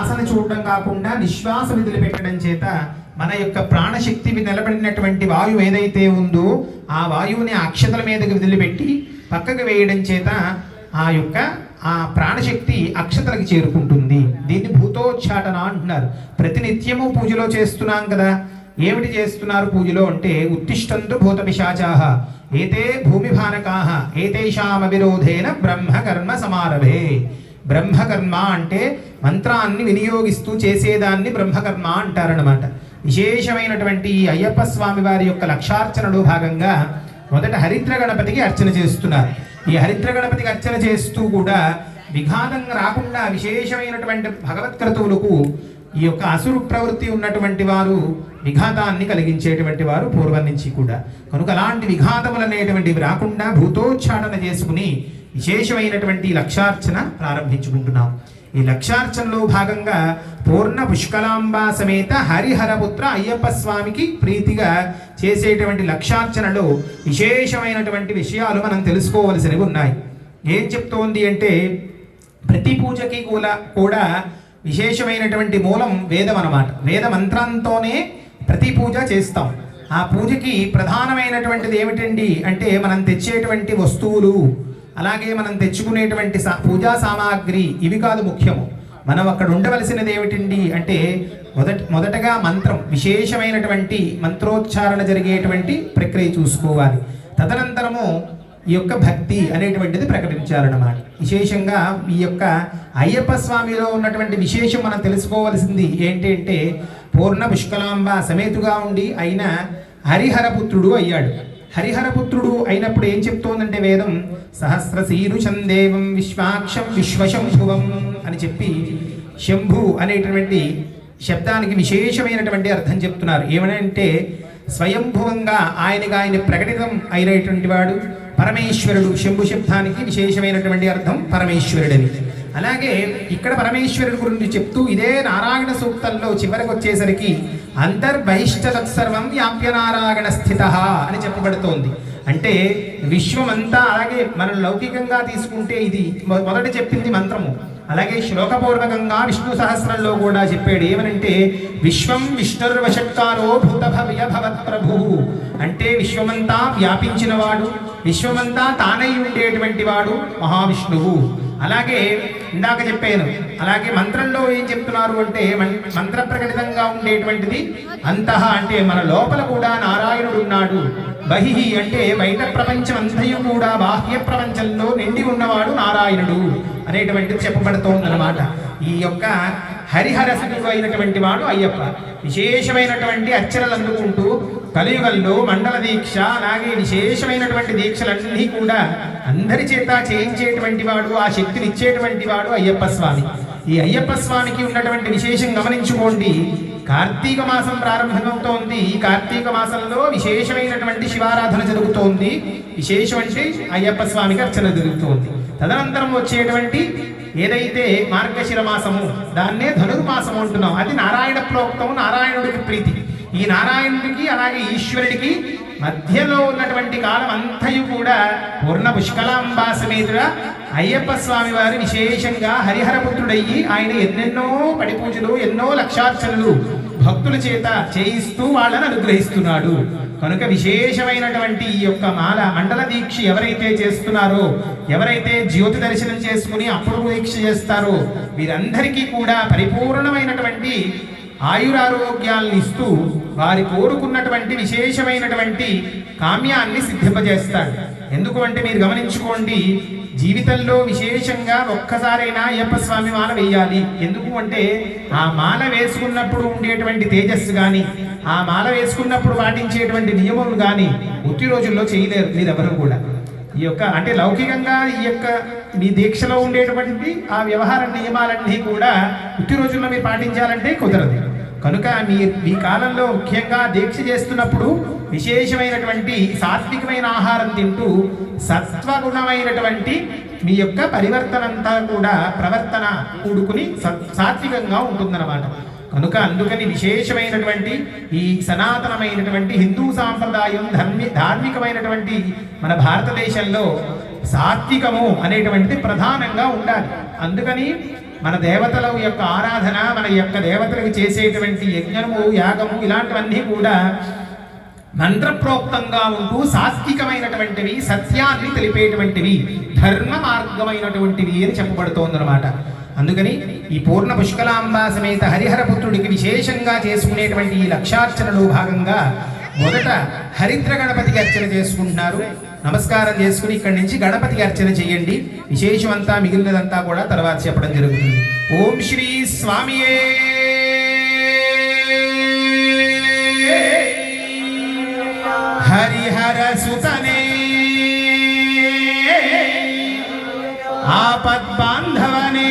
ఆసన చూడడం కాకుండా నిశ్వాస విధులు పెట్టడం చేత మన యొక్క ప్రాణశక్తి నిలబడినటువంటి వాయువు ఏదైతే ఉందో ఆ వాయువుని అక్షతల మీదకి వదిలిపెట్టి పక్కకు వేయడం చేత ఆ యొక్క ఆ ప్రాణశక్తి అక్షతలకు చేరుకుంటుంది. దీన్ని భూతోచ్చాటన అంటున్నారు. ప్రతినిత్యము పూజలో చేస్తున్నాం కదా. ఏమిటి చేస్తున్నారు పూజలో అంటే ఉత్తిష్టంతు భూత పిశాచాహ ఏతే భూమి భానకాహ ఏతేషామవిరోధేన బ్రహ్మ కర్మ సమారభే. బ్రహ్మకర్మ అంటే మంత్రాన్ని వినియోగిస్తూ చేసేదాన్ని బ్రహ్మకర్మ అంటారనమాట విశేషమైనటువంటి ఈ అయ్యప్ప స్వామి వారి యొక్క లక్షార్చనలో భాగంగా మొదట హరిద్ర గణపతికి అర్చన చేస్తున్నారు. ఈ హరిద్ర గణపతికి అర్చన చేస్తూ కూడా విఘాతం రాకుండా విశేషమైనటువంటి భగవత్క్రతువులకు ఈ యొక్క అసురు ప్రవృత్తి ఉన్నటువంటి వారు విఘాతాన్ని కలిగించేటువంటి వారు పూర్వం నుంచి కూడా. కనుక అలాంటి విఘాతములు అనేటువంటివి రాకుండా భూతోచ్చాటన చేసుకుని విశేషమైనటువంటి లక్షార్చన ప్రారంభించుకుంటున్నాం. ఈ లక్షార్చనలో భాగంగా పూర్ణ పుష్కలాంబా సమేత హరిహరపుత్ర అయ్యప్ప స్వామికి ప్రీతిగా చేసేటువంటి లక్షార్చనలో విశేషమైనటువంటి విషయాలు మనం తెలుసుకోవలసినవి ఉన్నాయి. ఏం చెప్తోంది అంటే ప్రతి పూజకి కూడా కూడా విశేషమైనటువంటి మూలం వేదం అనమాట వేద మంత్రంతోనే ప్రతి పూజ చేస్తాం. ఆ పూజకి ప్రధానమైనటువంటిది ఏమిటండి అంటే మనం తెచ్చేటువంటి వస్తువులు అలాగే మనం తెచ్చుకునేటువంటి సా పూజా సామాగ్రి ఇవి కాదు ముఖ్యము. మనం అక్కడ ఉండవలసినది ఏమిటండి అంటే మొదట మొదటగా మంత్రం విశేషమైనటువంటి మంత్రోచ్చారణ జరిగేటువంటి ప్రక్రియ చూసుకోవాలి. తదనంతరము ఈ యొక్క భక్తి అనేటువంటిది ప్రకటించాలన్నమాట. విశేషంగా ఈ యొక్క అయ్యప్ప స్వామిలో ఉన్నటువంటి విశేషం మనం తెలుసుకోవలసింది ఏంటి అంటే పూర్ణ పుష్కలాంబ సమేతుగా ఉండి అయిన హరిహరపుత్రుడు అయ్యాడు. హరిహరపుత్రుడు అయినప్పుడు ఏం చెప్తోందంటే వేదం? సహస్ర శీరుషం దేవం విశ్వాక్షం విశ్వశంభువం అని చెప్పి శంభు అనేటటువంటి శబ్దానికి విశేషమైనటువంటి అర్థం చెప్తున్నారు. ఏమనంటే స్వయంభువంగా ఆయనగా ఆయన ప్రకటితం అయినటువంటి వాడు పరమేశ్వరుడు. శంభు శబ్దానికి విశేషమైనటువంటి అర్థం పరమేశ్వరుడని. అలాగే ఇక్కడ పరమేశ్వరుడు గురించి చెప్తూ ఇదే నారాయణ సూక్తంలో చివరికి వచ్చేసరికి అంతర్బహిష్ట తత్సర్వం వ్యాప్య నారాయణ స్థిత అని చెప్పబడుతోంది. అంటే విశ్వమంతా అలాగే మనం లౌకికంగా తీసుకుంటే ఇది మొ- మొదట చెప్పింది మంత్రము. అలాగే శ్లోకపూర్వకంగా విష్ణు సహస్రంలో కూడా చెప్పాడు ఏమనంటే విశ్వం విష్ణుర్వషట్కారో భూత భవ్య భవత్ ప్రభు. అంటే విశ్వమంతా వ్యాపించినవాడు విశ్వమంతా తానై ఉండేటువంటి వాడు మహావిష్ణువు. అలాగే ఇందాక చెప్పాను. అలాగే మంత్రంలో ఏం చెప్తున్నారు అంటే మంత్ర ప్రకటితంగా ఉండేటువంటిది అంతః అంటే మన లోపల కూడా నారాయణుడు ఉన్నాడు. బహిహి అంటే బయట ప్రపంచం అంతయు కూడా బాహ్య ప్రపంచంలో నిండి ఉన్నవాడు నారాయణుడు అనేటువంటిది చెప్పబడుతోందన్నమాట. ఈ యొక్క హరిహరసుడు అయినటువంటి వాడు అయ్యప్ప. విశేషమైనటువంటి అర్చనలు అందుకుంటూ కలియుగంలో మండల దీక్ష అలాగే విశేషమైనటువంటి దీక్షలన్నీ కూడా అందరి చేత చేయించేటువంటి వాడు ఆ శక్తిని ఇచ్చేటువంటి వాడు అయ్యప్ప స్వామి. ఈ అయ్యప్ప స్వామికి ఉన్నటువంటి విశేషం గమనించుకోండి. కార్తీక మాసం ప్రారంభమవుతోంది. ఈ కార్తీక మాసంలో విశేషమైనటువంటి శివారాధన జరుగుతోంది. విశేషం అంటే అయ్యప్ప స్వామికి అర్చన జరుగుతోంది. తదనంతరం వచ్చేటువంటి ఏదైతే మార్గశిర మాసము దాన్నే ధనుర్మాసము అంటున్నాం. అది నారాయణ ప్రోక్తం నారాయణుడికి ప్రీతి. ఈ నారాయణుడికి అలాగే ఈశ్వరుడికి మధ్యలో ఉన్నటువంటి కాలం అంతయు కూడా పూర్ణ పుష్కలాంబా సమేతుగా అయ్యప్ప స్వామి వారి విశేషంగా హరిహరపుత్రుడయ్యి ఆయన ఎన్నెన్నో పడిపూజలు ఎన్నో లక్షార్చనలు భక్తుల చేత చేయిస్తూ వాళ్ళని అనుగ్రహిస్తున్నాడు. కనుక విశేషమైనటువంటి ఈ యొక్క మాల మండల దీక్ష ఎవరైతే చేస్తున్నారో ఎవరైతే జ్యోతి దర్శనం చేసుకుని అప్పుడు దీక్ష చేస్తారో వీరందరికీ కూడా పరిపూర్ణమైనటువంటి ఆయురారోగ్యాలను ఇస్తూ వారి కోరుకున్నటువంటి విశేషమైనటువంటి కామ్యాన్ని సిద్ధింపజేస్తాడు. ఎందుకు అంటే మీరు గమనించుకోండి జీవితంలో విశేషంగా ఒక్కసారైనా అయ్యప్ప స్వామి మాల వేయాలి. ఎందుకు అంటే ఆ మాల వేసుకున్నప్పుడు ఉండేటువంటి తేజస్సు కానీ ఆ మాల వేసుకున్నప్పుడు పాటించేటువంటి నియమములు కానీ ఉత్తి రోజుల్లో చేయలేరు మీరెవరు కూడా. ఈ యొక్క అంటే లౌకికంగా ఈ యొక్క మీ దీక్షలో ఉండేటువంటి ఆ వ్యవహార నియమాలన్నీ కూడా ఉత్తి రోజుల్లో మీరు పాటించాలంటే కుదరదు. కనుక మీ మీ కాలంలో ముఖ్యంగా దీక్ష చేస్తున్నప్పుడు విశేషమైనటువంటి సాత్వికమైన ఆహారం తింటూ సత్వగుణమైనటువంటి మీ యొక్క పరివర్తన అంతా కూడా ప్రవర్తన కూడుకుని సాత్వికంగా ఉంటుందన్నమాట. కనుక అందుకని విశేషమైనటువంటి ఈ సనాతనమైనటువంటి హిందూ సాంప్రదాయం ధర్మి ధార్మికమైనటువంటి మన భారతదేశంలో సాత్వికము అనేటువంటిది ప్రధానంగా ఉండాలి. అందుకని మన దేవతల యొక్క ఆరాధన మన యొక్క దేవతలకు చేసేటువంటి యజ్ఞము యాగము ఇలాంటివన్నీ కూడా మంత్రప్రోక్తంగా ఉంటూ సాత్వికమైనటువంటివి సత్యాన్ని తెలిపేటువంటివి ధర్మ మార్గమైనటువంటివి అని చెప్పబడుతోందనమాట అందుకని ఈ పూర్ణ పుష్కలాంబ సమేత హరిహరపుత్రుడికి విశేషంగా చేసుకునేటువంటి ఈ లక్షార్చనలో భాగంగా మొదట హరిద్ర గణపతికి అర్చన చేసుకుంటున్నారు. నమస్కారం చేసుకుని ఇక్కడి నుంచి గణపతికి అర్చన చేయండి. విశేషమంతా మిగిలినదంతా కూడా తర్వాత చెప్పడం జరుగుతుంది. ఓం శ్రీ స్వామియే. హరిహర సుతనే. ఆపద్బాంధవనే.